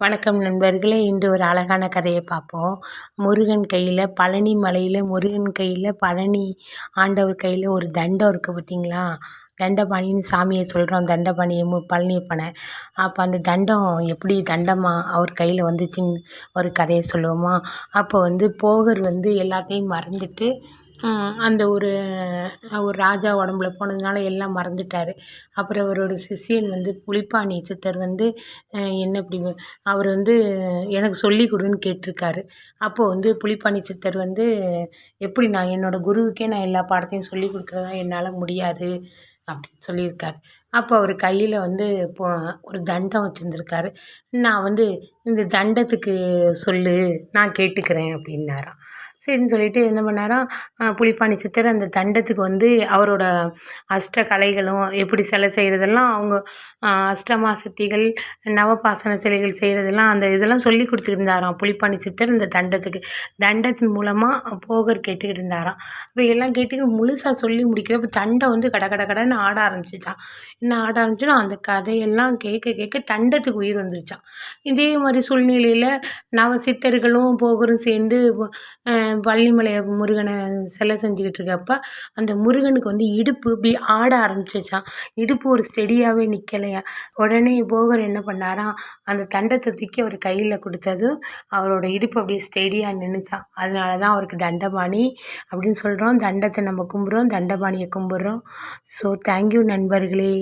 வணக்கம் நண்பர்களே. இன்று ஒரு அழகான கதையை பார்ப்போம். முருகன் கையில் பழனி மலையில் முருகன் கையில் பழனி ஆண்டவர் கையில் ஒரு தண்டம் இருக்குது பார்த்தீங்களா? தண்டபாணின்னு சாமியை சொல்கிறோம் தண்டபாணியை பழனியப்பனை அப்போ அந்த தண்டம் எப்படி தண்டமாக அவர் கையில் வந்துச்சுன்னு ஒரு கதையை சொல்லுவோமா? அப்போ வந்து போகர் வந்து எல்லாத்தையும் மறந்துட்டு அந்த ஒரு ஒரு ராஜா உடம்புல போனதுனால எல்லாம் மறந்துட்டார். அப்புறம் அவரோட சிஷ்யன் வந்து புலிப்பாணி சித்தர் வந்து என்ன இப்படி அவர் வந்து எனக்கு சொல்லி கொடுன்னு கேட்டிருக்காரு. அப்போது வந்து புலிப்பாணி சித்தர் வந்து எப்படி நான் என்னோடய குருவுக்கே நான் எல்லா பாடத்தையும் சொல்லி கொடுக்குறதா என்னால் முடியாது? அப்படின்னு சொல்லியிருக்காரு. அப்போ அவர் கையில் வந்து இப்போ ஒரு தண்டம் வச்சுருந்துருக்காரு. நான் வந்து இந்த தண்டத்துக்கு சொல்லு நான் கேட்டுக்கிறேன் அப்படின்னாராம். சரின்னு சொல்லிட்டு என்ன பண்ணாராம்? புலிப்பாணி சித்தர் அந்த தண்டத்துக்கு வந்து அவரோட அஷ்ட கலைகளும் எப்படி சிலை செய்கிறதெல்லாம் அவங்க அஷ்டமா சக்திகள் நவபாசன சிலைகள் செய்கிறதெல்லாம் அந்த இதெல்லாம் சொல்லி கொடுத்துருந்தாராம் புலிப்பாணி சித்தர் இந்த தண்டத்துக்கு. தண்டத்தின் மூலமாக போகர் கேட்டுக்கிட்டு இருந்தாராம். அப்போ எல்லாம் கேட்டு முழுசாக சொல்லி முடிக்கிறப்ப தண்டை வந்து கட கட கடன்னு ஆட ஆரம்பிச்சிச்சான் என்ன ஆட ஆரம்பிச்சுன்னா அந்த கதையெல்லாம் கேட்க கேட்க தண்டத்துக்கு உயிர் வந்துருச்சான் இதே மாதிரி சூழ்நிலையில் நவ சித்தர்களும் போகரும் சேர்ந்து பழனிமலை முருகனை சிலை செஞ்சுக்கிட்டு இருக்கப்ப அந்த முருகனுக்கு வந்து இடுப்பு இப்படி ஆட ஆரம்பிச்சிச்சான் இடுப்பு ஒரு ஸ்டெடியாகவே நிற்கலையா உடனே போகர் என்ன பண்ணாராம் அந்த தண்டத்தை தூக்கி அவர் கையில் கொடுத்ததும் அவரோட இடுப்பு அப்படியே ஸ்டெடியாக நின்றுச்சான் அதனால தான் அவருக்கு தண்டபாணி அப்படின்னு சொல்கிறோம் தண்டத்தை நம்ம கும்பிட்றோம் தண்டபாணியை கும்பிட்றோம். ஸோ தேங்க்யூ நண்பர்களே.